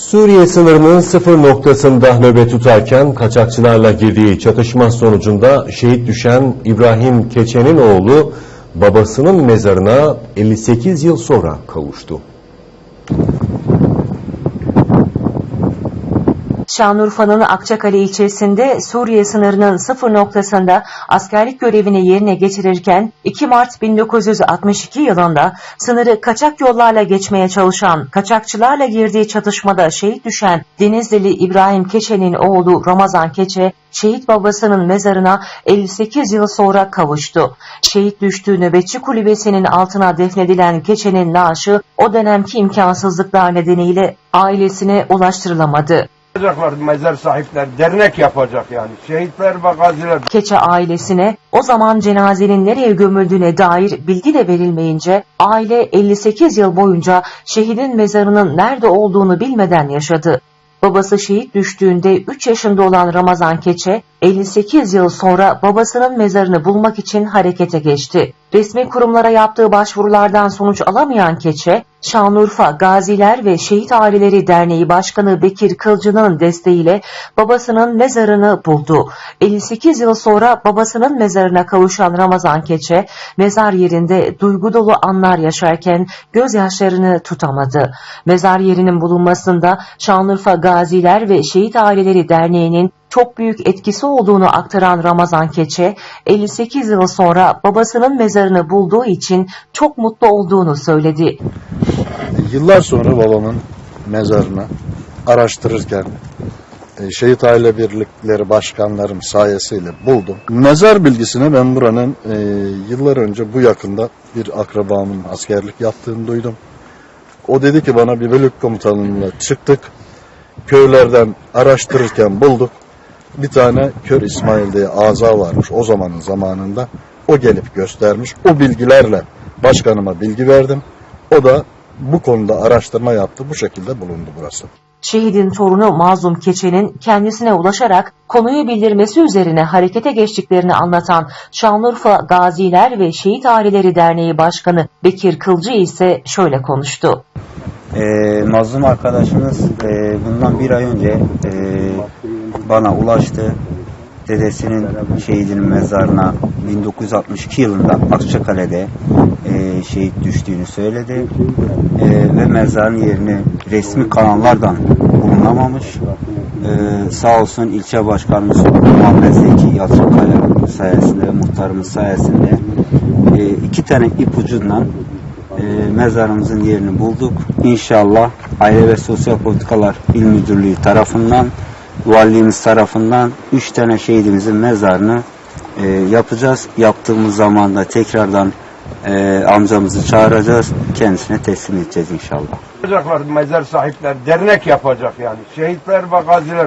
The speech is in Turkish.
Suriye sınırının sıfır noktasında nöbet tutarken kaçakçılarla girdiği çatışma sonucunda şehit düşen İbrahim Keçe'nin oğlu babasının mezarına 58 yıl sonra kavuştu. Şanlıurfa'nın Akçakale ilçesinde Suriye sınırının sıfır noktasında askerlik görevini yerine getirirken 2 Mart 1962 yılında sınırı kaçak yollarla geçmeye çalışan kaçakçılarla girdiği çatışmada şehit düşen Denizlili İbrahim Keçe'nin oğlu Ramazan Keçe, şehit babasının mezarına 58 yıl sonra kavuştu. Şehit düştüğü nöbetçi kulübesinin altına defnedilen Keçe'nin naaşı o dönemki imkansızlıklar nedeniyle ailesine ulaştırılamadı. Yapacaklar mezar sahipleri dernek yapacak yani şehitler ve gaziler Keçe ailesine o zaman cenazenin nereye gömüldüğüne dair bilgi de verilmeyince aile 58 yıl boyunca şehidin mezarının nerede olduğunu bilmeden yaşadı. Babası şehit düştüğünde 3 yaşında olan Ramazan Keçe 58 yıl sonra babasının mezarını bulmak için harekete geçti. Resmi kurumlara yaptığı başvurulardan sonuç alamayan Keçe, Şanlıurfa Gaziler ve Şehit Aileleri Derneği Başkanı Bekir Kılcı'nın desteğiyle babasının mezarını buldu. 58 yıl sonra babasının mezarına kavuşan Ramazan Keçe, mezar yerinde duygu dolu anlar yaşarken gözyaşlarını tutamadı. Mezar yerinin bulunmasında Şanlıurfa Gaziler ve Şehit Aileleri Derneği'nin çok büyük etkisi olduğunu aktaran Ramazan Keçe, 58 yıl sonra babasının mezarını bulduğu için çok mutlu olduğunu söyledi. Yıllar sonra babamın mezarını araştırırken e, Şehit Aile Birlikleri Başkanlarım sayesiyle buldum. Mezar bilgisine ben buranın e, yıllar önce bu yakında bir akrabamın askerlik yaptığını duydum. O dedi ki bana bir bölük komutanlığına çıktık. Köylerden araştırırken bulduk. Bir tane Kör İsmail diye aza varmış o zamanın zamanında. O gelip göstermiş. O bilgilerle başkanıma bilgi verdim. O da bu konuda araştırma yaptı. Bu şekilde bulundu burası. Şehidin torunu Mazlum Keçe'nin kendisine ulaşarak konuyu bildirmesi üzerine harekete geçtiklerini anlatan Şanlıurfa Gaziler ve Şehit Aileleri Derneği Başkanı Bekir Kılcı ise şöyle konuştu. Ee, mazlum arkadaşımız e, bundan bir ay önce e, bana ulaştı. Dedesinin şehidinin mezarına 1962 yılında Akçakale'de e, şehit düştüğünü söyledi. E, ve mezarın yerini resmi kanallardan bulunamamış. E, sağ olsun ilçe başkanımız Muhammed Zeki Yalçınkaya sayesinde, muhtarımız sayesinde e, iki tane ipucundan e, mezarımızın yerini bulduk. İnşallah Aile ve Sosyal Politikalar İl Müdürlüğü tarafından, valiliğimiz tarafından üç tane şehidimizin mezarını e, yapacağız. Yaptığımız zaman da tekrardan e, amcamızı çağıracağız. Kendisine teslim edeceğiz inşallah. yapacaklar mezar sahipleri dernek yapacak yani şehitler ve gaziler